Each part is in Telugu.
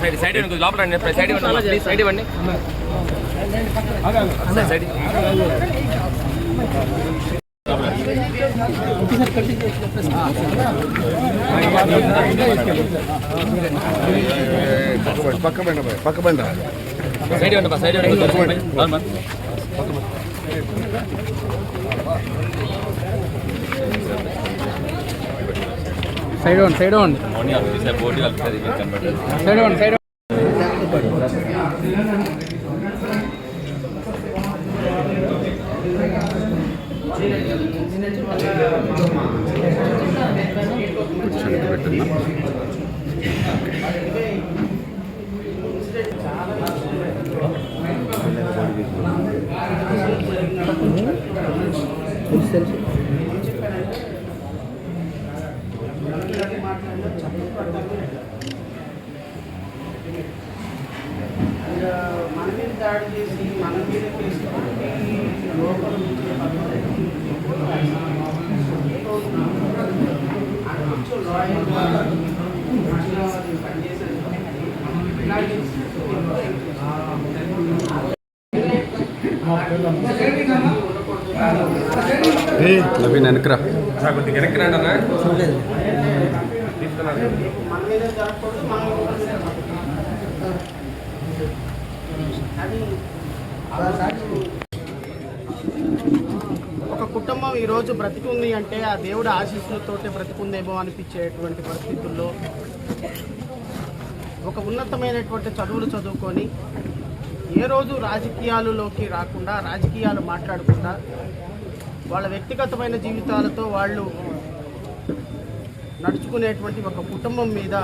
సైడ్ సైడ్ ఇవ్వండి, లోపల రండి. సైడ్ ఇవ్వండి సైడ్ ఇవ్వండి సైడ్ పక్క బండి పక్క బండి సైడ్ ఇవ్వండి సైడ్ ఇవ్వండి సైడ్ ఇవ్వండి సైడ్ కనబడదు. సైడ్ ఇవ్వండి సైడ్ మీద దాడి చేసి మన మీద కేసు పెట్టి లోపల నవీన్ వెనకరా కొద్దిగా. మన మీద జరగకూడదు మనం ఒకరి మీద జరగకూడదు. అది ఒక కుటుంబం ఈరోజు బ్రతికుంది అంటే ఆ దేవుడు ఆశీస్సులతోటే బ్రతికుందేమో అనిపించేటువంటి పరిస్థితుల్లో ఒక ఉన్నతమైనటువంటి చదువులు చదువుకొని ఏ రోజు రాజకీయాలలోకి రాకుండా రాజకీయాలు మాట్లాడకుండా వాళ్ళ వ్యక్తిగతమైన జీవితాలతో వాళ్ళు నడుచుకునేటువంటి ఒక కుటుంబం మీద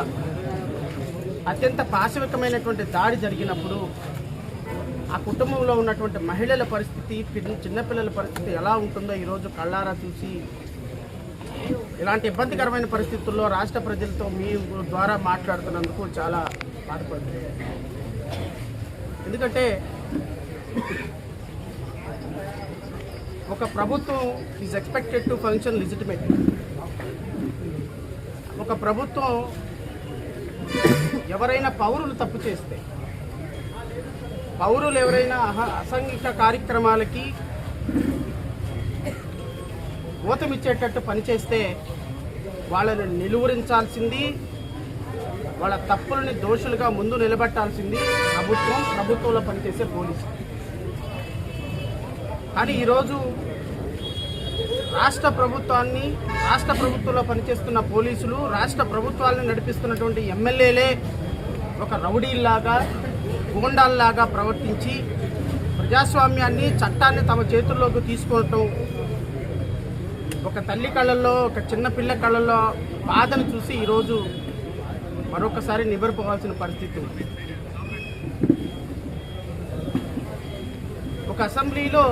అత్యంత పాశవికమైనటువంటి దాడి జరిగినప్పుడు ఆ కుటుంబంలో ఉన్నటువంటి మహిళల పరిస్థితి చిన్నపిల్లల పరిస్థితి ఎలా ఉంటుందో ఈరోజు కళ్ళారా చూసి ఇలాంటి ఇబ్బందికరమైన పరిస్థితుల్లో రాష్ట్ర ప్రజలతో మీ ద్వారా మాట్లాడుతున్నందుకు చాలా బాధపడుతుంది ఎందుకంటే ఒక ప్రభుత్వం is expected to function legitimate ఒక ప్రభుత్వం ఎవరైనా పౌరులు తప్పు చేస్తే పౌరులు ఎవరైనా అసంఘిక అసాంఘిక కార్యక్రమాలకి ఊతమిచ్చేటట్టు పనిచేస్తే వాళ్ళని నిలువరించాల్సింది వాళ్ళ తప్పులని దోషులుగా ముందు నిలబెట్టాల్సింది ప్రభుత్వం ప్రభుత్వంలో పనిచేసే పోలీసు కానీ ఈరోజు రాష్ట్ర ప్రభుత్వాన్ని రాష్ట్ర ప్రభుత్వంలో పనిచేస్తున్న పోలీసులు రాష్ట్ర ప్రభుత్వాలను నడిపిస్తున్నటువంటి ఎమ్మెల్యేలే ఒక రౌడీల్లాగా గూండాల్లాగా ప్రవర్తించి ప్రజాస్వామ్యాన్ని చట్టాన్ని తమ చేతుల్లోకి తీసుకోవటం ఒక తల్లి కళ్ళల్లో ఒక చిన్న పిల్ల కళ్ళల్లో బాధను చూసి ఈరోజు మరొకసారి నివ్వెరపోవాల్సిన పరిస్థితి ఉంది. ఒక అసెంబ్లీలో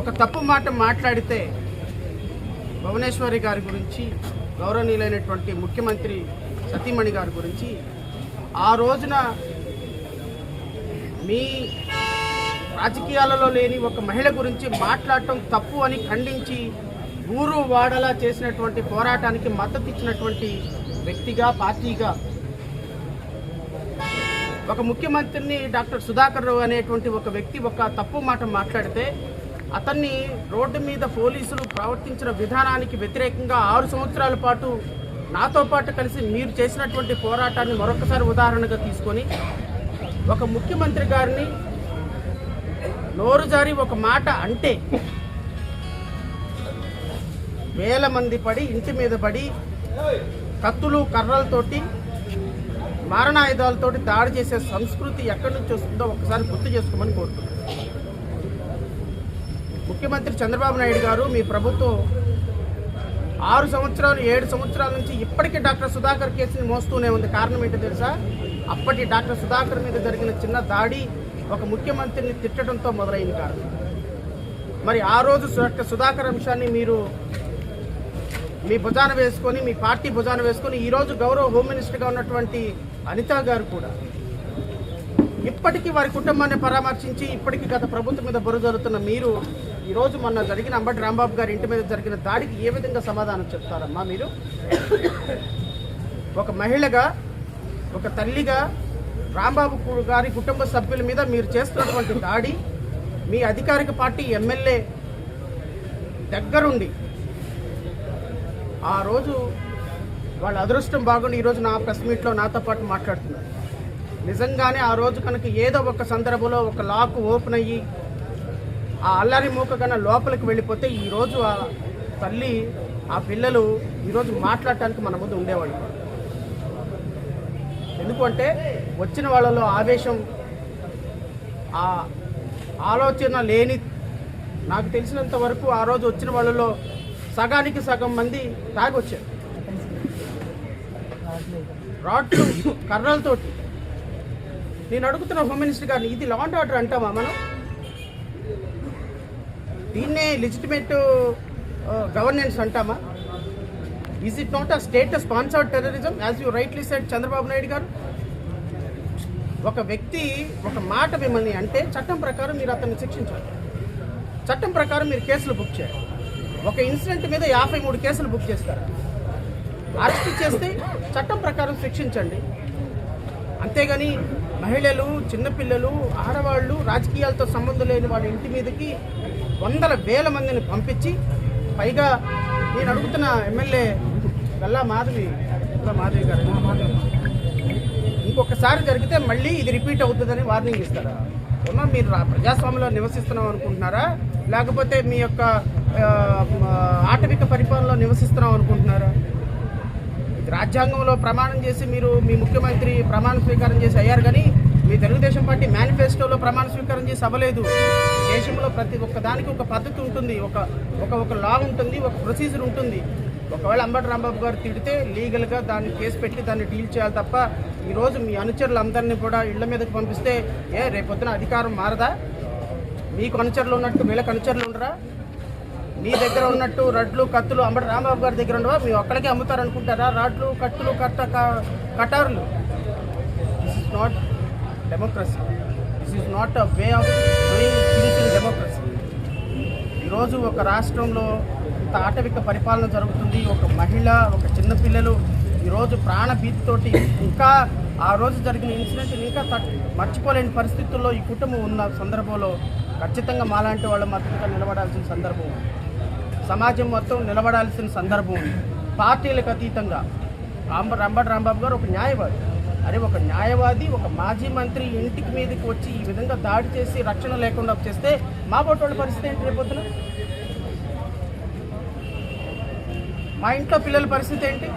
ఒక తప్పు మాట మాట్లాడితే భువనేశ్వరి గారి గురించి గౌరవనీయులైనటువంటి ముఖ్యమంత్రి సతీమణి గారి గురించి ఆ రోజున మీ రాజకీయాలలో లేని ఒక మహిళ గురించి మాట్లాడటం తప్పు అని ఖండించి ఊరు వాడలా చేసినటువంటి పోరాటానికి మద్దతు ఇచ్చినటువంటి వ్యక్తిగా పార్టీగా ఒక ముఖ్యమంత్రిని డాక్టర్ సుధాకర్ రావు అనేటువంటి ఒక వ్యక్తి ఒక తప్పు మాట మాట్లాడితే అతన్ని రోడ్డు మీద పోలీసులు ప్రవర్తించిన విధానానికి వ్యతిరేకంగా ఆరు సంవత్సరాల పాటు నాతో పాటు కలిసి మీరు చేసినటువంటి పోరాటాన్ని మరొకసారి ఉదాహరణగా తీసుకొని ఒక ముఖ్యమంత్రి గారిని నోరు జారి ఒక మాట అంటే వేల మంది పడి ఇంటి మీద పడి కత్తులు కర్రలతోటి మారణాయుధాలతోటి దాడి చేసే సంస్కృతి ఎక్కడి నుంచి వస్తుందో ఒకసారి గుర్తు చేసుకోమని కోరుతున్నాను. ముఖ్యమంత్రి చంద్రబాబు నాయుడు గారు మీ ప్రభుత్వం ఆరు సంవత్సరాలు ఏడు సంవత్సరాల నుంచి ఇప్పటికీ డాక్టర్ సుధాకర్ కేసుని మోస్తూనే ఉంది. కారణం ఏంటో తెలుసా? అప్పటి డాక్టర్ సుధాకర్ మీద జరిగిన చిన్న దాడి ఒక ముఖ్యమంత్రిని తిట్టడంతో మొదలైంది కారణం. మరి ఆ రోజు డాక్టర్ సుధాకర్ అంశాన్ని మీరు మీ భుజాన వేసుకొని మీ పార్టీ భుజాన వేసుకొని ఈరోజు గౌరవ హోమ్ మినిస్టర్గా ఉన్నటువంటి అనిత గారు కూడా ఇప్పటికీ వారి కుటుంబాన్ని పరామర్శించి ఇప్పటికీ గత ప్రభుత్వం మీద బుర్ర జరుగుతున్న మీరు ఈరోజు మొన్న జరిగిన అంబటి రాంబాబు గారి ఇంటి మీద జరిగిన దాడికి ఏ విధంగా సమాధానం చెప్తారమ్మా మీరు? ఒక మహిళగా ఒక తల్లిగా రాంబాబు గారి కుటుంబ సభ్యుల మీద మీరు చేస్తున్నటువంటి దాడి మీ అధికారిక పార్టీ ఎమ్మెల్యే దగ్గరుండి ఆ రోజు వాళ్ళ అదృష్టం బాగుండి ఈరోజు నా ప్రెస్ మీట్లో నాతో పాటు మాట్లాడుతున్నారు. నిజంగానే ఆ రోజు కనుక ఏదో ఒక సందర్భంలో ఒక లాక్ ఓపెన్ అయ్యి ఆ అల్లరి మూక కన్నా లోపలికి వెళ్ళిపోతే ఈరోజు ఆ తల్లి ఆ పిల్లలు ఈరోజు మాట్లాడటానికి మన ముందు ఉండేవాళ్ళు. ఎందుకంటే వచ్చిన వాళ్ళలో ఆవేశం ఆ ఆలోచన లేని నాకు తెలిసినంత వరకు ఆ రోజు వచ్చిన వాళ్ళలో సగానికి సగం మంది తాగొచ్చారు. రాడ్లు కర్రలతోటి. నేను అడుగుతున్న హోమ్ మినిస్టర్ గారిని ఇది లా అండ్ ఆర్డర్ అంటామా మనం? దీన్నే లెజిటిమేట్ గవర్నెన్స్ అంటామా? Is it not a state sponsored terrorism as you rightly said Chandrababu Naidu garu ఒక వ్యక్తి ఒక మాట మిమ్మల్ని అంటే చట్టం ప్రకారం మీరు అతన్ని శిక్షించాలి. చట్టం ప్రకారం మీరు కేసులు బుక్ చేయాలి. ఒక ఇన్సిడెంట్ మీద యాభై మూడు కేసులు బుక్ చేస్తారు. అరెస్ట్ చేస్తే చట్టం ప్రకారం శిక్షించండి. అంతేగాని మహిళలు చిన్నపిల్లలు ఆడవాళ్ళు రాజకీయాలతో సంబంధం లేని వాళ్ళ ఇంటి మీదకి వందల వేల మందిని పంపించి పైగా నేను అడుగుతున్న ఎమ్మెల్యే గల్లా మాధవి గల్లా మాధవి గారు ఇంకొకసారి జరిగితే మళ్ళీ ఇది రిపీట్ అవుతుందని వార్నింగ్ ఇస్తారా? ఏమన్నా మీరు ప్రజాస్వామ్యంలో నివసిస్తున్నాం అనుకుంటున్నారా? లేకపోతే మీ యొక్క ఆటవిక పరిపాలనలో నివసిస్తున్నాం అనుకుంటున్నారా? రాజ్యాంగంలో ప్రమాణం చేసి మీరు మీ ముఖ్యమంత్రి ప్రమాణ స్వీకారం చేసి అయ్యారు కానీ మీ తెలుగుదేశం పార్టీ మేనిఫెస్టోలో ప్రమాణ స్వీకారం చేసి అవ్వలేదు. దేశంలో ప్రతి ఒక్క దానికి ఒక పద్ధతి ఉంటుంది. ఒక ఒక ఒక లా ఉంటుంది. ఒక ప్రొసీజర్ ఉంటుంది. ఒకవేళ అంబటి రాంబాబు గారు తిడితే లీగల్గా దాన్ని కేసు పెట్టి దాన్ని డీల్ చేయాలి తప్ప ఈరోజు మీ అనుచరులు అందరినీ కూడా ఇళ్ళ మీదకి పంపిస్తే ఏ రేపొద్దున అధికారం మారదా? మీకు అనుచరులు ఉన్నట్టు వీళ్ళకి అనుచరులు ఉండరా? మీ దగ్గర ఉన్నట్టు రడ్లు కత్తులు అంబటి రాంబాబు గారి దగ్గర ఉండవా? మీ ఒక్కడికే అమ్ముతారు అనుకుంటారా రాడ్లు కత్తులు కట్ట కటార్లు? This is not democracy this is not a way of doing things in democracy ఈరోజు ఒక రాష్ట్రంలో ఇంత ఆటవిక పరిపాలన జరుగుతుంది. ఒక మహిళ ఒక చిన్నపిల్లలు ఈరోజు ప్రాణభీతితోటి ఇంకా ఆ రోజు జరిగిన ఇన్సిడెంట్ ఇంకా మర్చిపోలేని పరిస్థితుల్లో ఈ కుటుంబం ఉన్న సందర్భంలో ఖచ్చితంగా మాలాంటి వాళ్ళ మద్దతుగా నిలబడాల్సిన సందర్భం సమాజం మొత్తం నిలబడాల్సిన సందర్భం ఉంది. పార్టీలకు అతీతంగా రాంబ రంబటి రాంబాబు గారు ఒక న్యాయవాది. అరే ఒక న్యాయవాది ఒక మాజీ మంత్రి ఇంటికి మీదకి వచ్చి ఈ విధంగా దాడి చేసి రక్షణ లేకుండా చేస్తే మా వాళ్ళ పరిస్థితి ఏంటి రేపొద్దున మా ఇంట్లో పిల్లల పరిస్థితి ఏంటి?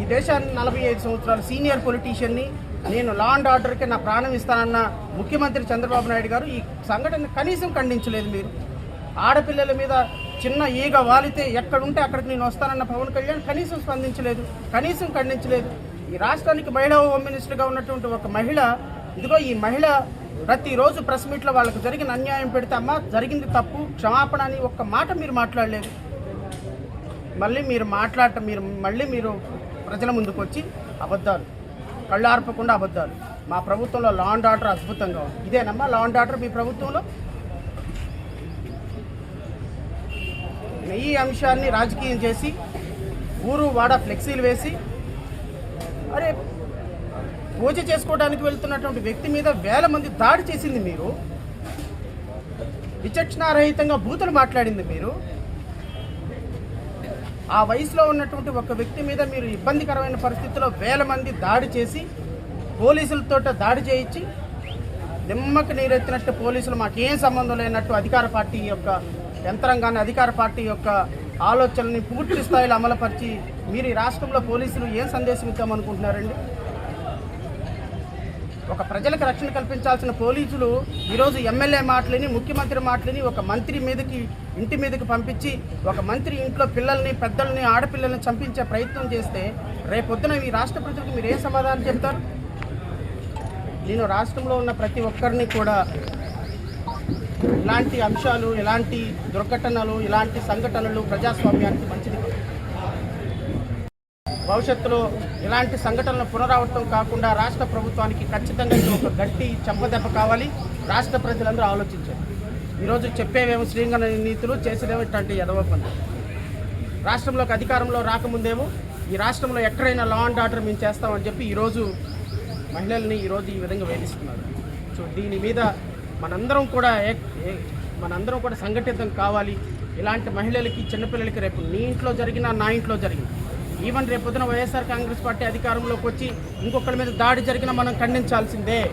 ఈ దేశాన్ని నలభై ఐదు సంవత్సరాల సీనియర్ పొలిటీషియన్ని నేను లా అండ్ ఆర్డర్కి నా ప్రాణం ఇస్తానన్న ముఖ్యమంత్రి చంద్రబాబు నాయుడు గారు ఈ సంఘటన కనీసం ఖండించలేదు మీరు. ఆడపిల్లల మీద చిన్న ఈగ వాలితే ఎక్కడుంటే అక్కడికి నేను వస్తానన్న పవన్ కళ్యాణ్ కనీసం స్పందించలేదు కనీసం ఖండించలేదు. ఈ రాష్ట్రానికి మహిళా హోమ్ మినిస్టర్గా ఉన్నటువంటి ఒక మహిళ ఇదిగో ఈ మహిళ ప్రతిరోజు ప్రెస్ మీట్లో వాళ్ళకి జరిగిన అన్యాయం పెడితే అమ్మా జరిగింది తప్పు క్షమాపణ అని ఒక్క మాట మీరు మాట్లాడలేదు. మళ్ళీ మీరు మాట్లాడటం మీరు మళ్ళీ మీరు ప్రజల ముందుకు వచ్చి అబద్ధాలు కళ్ళు ఆర్పకుండా అబద్ధాలు. మా ప్రభుత్వంలో లా అండ్ ఆర్డర్ అద్భుతంగా ఉంది. ఇదేనమ్మా లా అండ్ ఆర్డర్ మీ ప్రభుత్వంలో? ఈ అంశాన్ని రాజకీయం చేసి ఊరు వాడ ఫ్లెక్సీలు వేసి అరే పూజ చేసుకోవడానికి వెళ్తున్నటువంటి వ్యక్తి మీద వేల మంది దాడి చేసింది మీరు. విచక్షణారహితంగా బూతులు మాట్లాడింది మీరు. ఆ వయసులో ఉన్నటువంటి ఒక వ్యక్తి మీద మీరు ఇబ్బందికరమైన పరిస్థితుల్లో వేల మంది దాడి చేసి పోలీసులతో దాడి చేయించి నిమ్మకు నీరెత్తినట్టు పోలీసులు మాకేం సంబంధం లేనట్టు అధికార పార్టీ యొక్క యంత్రాంగాన్ని అధికార పార్టీ యొక్క ఆలోచనని పూర్తి స్థాయిలో అమలుపరిచి మీరు ఈ రాష్ట్రంలో పోలీసులు ఏం సందేశం ఇద్దామనుకుంటున్నారండి ఒక ప్రజలకు రక్షణ కల్పించాల్సిన పోలీసులు ఈరోజు ఎమ్మెల్యే మాటలని ముఖ్యమంత్రి మాటలని ఒక మంత్రి మీదకి ఇంటి మీదకి పంపించి ఒక మంత్రి ఇంట్లో పిల్లల్ని పెద్దల్ని ఆడపిల్లల్ని చంపించే ప్రయత్నం చేస్తే రేపొద్దున ఈ రాష్ట్ర ప్రజలకు మీరు ఏం సమాధానం చెప్తారు? నేను రాష్ట్రంలో ఉన్న ప్రతి ఒక్కరిని కూడా ఇలాంటి అంశాలు ఇలాంటి దుర్ఘటనలు ఇలాంటి సంఘటనలు ప్రజాస్వామ్యానికి మంచిది? భవిష్యత్తులో ఇలాంటి సంఘటనలు పునరావృతం కాకుండా రాష్ట్ర ప్రభుత్వానికి ఖచ్చితంగా ఒక గట్టి చెంపదెబ్బ కావాలి. రాష్ట్ర ప్రజలందరూ ఆలోచించారు. ఈరోజు చెప్పేవేమో శ్రీరంగ నీతులు చేసేదేమో ఇట్లాంటి ఎదవ పనులు. రాష్ట్రంలోకి అధికారంలో రాకముందేమో ఈ రాష్ట్రంలో ఎక్కడైనా లా అండ్ ఆర్డర్ మేము చేస్తామని చెప్పి ఈరోజు మహిళల్ని ఈరోజు ఈ విధంగా వేధిస్తున్నారు. సో దీని మీద మనందరం కూడా ఏ- ఏ- మనందరం కూడా సంఘటితం కావాలి. ఇలాంటి మహిళలకి చిన్నపిల్లలకి రేపు నీ ఇంట్లో జరిగినా నా ఇంట్లో జరిగిన ఈవెన్ రేపు పొద్దున వైఎస్ఆర్ కాంగ్రెస్ పార్టీ అధికారంలోకి వచ్చి ఇంకొకరి మీద దాడి జరిగినా మనం ఖండించాల్సిందే.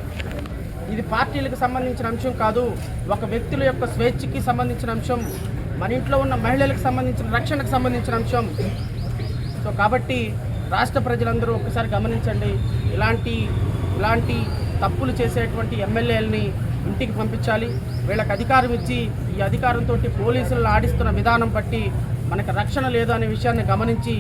ఇది పార్టీలకు సంబంధించిన అంశం కాదు. ఒక వ్యక్తుల యొక్క స్వేచ్ఛకి సంబంధించిన అంశం. మన ఇంట్లో ఉన్న మహిళలకు సంబంధించిన రక్షణకు సంబంధించిన అంశం. సో కాబట్టి రాష్ట్ర ప్రజలందరూ ఒకసారి గమనించండి. ఇలాంటి ఇలాంటి తప్పులు చేసేటువంటి ఎమ్మెల్యేలని ఇంటికి పంపించాలి. వీళ్ళకి అధికారం ఇచ్చి ఈ అధికారంతో పోలీసులను ఆడిస్తున్న విధానం బట్టి మనకు రక్షణ లేదు అనే విషయాన్ని గమనించి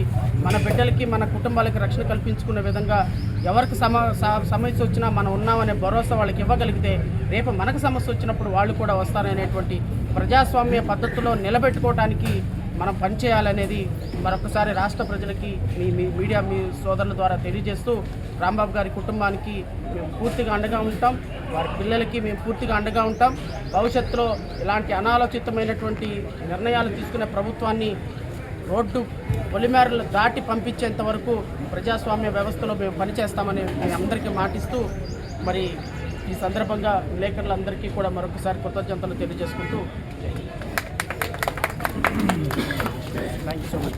మన బిడ్డలకి మన కుటుంబాలకి రక్షణ కల్పించుకునే విధంగా ఎవరికి సమ స- సమస్య వచ్చినా మనం ఉన్నామనే భరోసా వాళ్ళకి ఇవ్వగలిగితే రేపు మనకు సమస్య వచ్చినప్పుడు వాళ్ళు కూడా వస్తారనేటువంటి ప్రజాస్వామ్య పద్ధతిలో నిలబెట్టుకోవడానికి మనం పనిచేయాలనేది మరొకసారి రాష్ట్ర ప్రజలకి మీ మీ మీడియా మీ సోదరుల ద్వారా తెలియజేస్తూ రాంబాబు గారి కుటుంబానికి మేము పూర్తిగా అండగా ఉంటాం. వారి పిల్లలకి మేము పూర్తిగా అండగా ఉంటాం. భవిష్యత్తులో ఇలాంటి అనాలోచితమైనటువంటి నిర్ణయాలు తీసుకునే ప్రభుత్వాన్ని రోడ్డు పొలిమేరలు దాటి పంపించేంత వరకు ప్రజాస్వామ్య వ్యవస్థలో మేము పనిచేస్తామని మీ అందరికీ మాటిస్తూ మరి ఈ సందర్భంగా విలేకరులందరికీ కూడా మరొకసారి కృతజ్ఞతలు తెలియజేసుకుంటూ よろしくお願いします。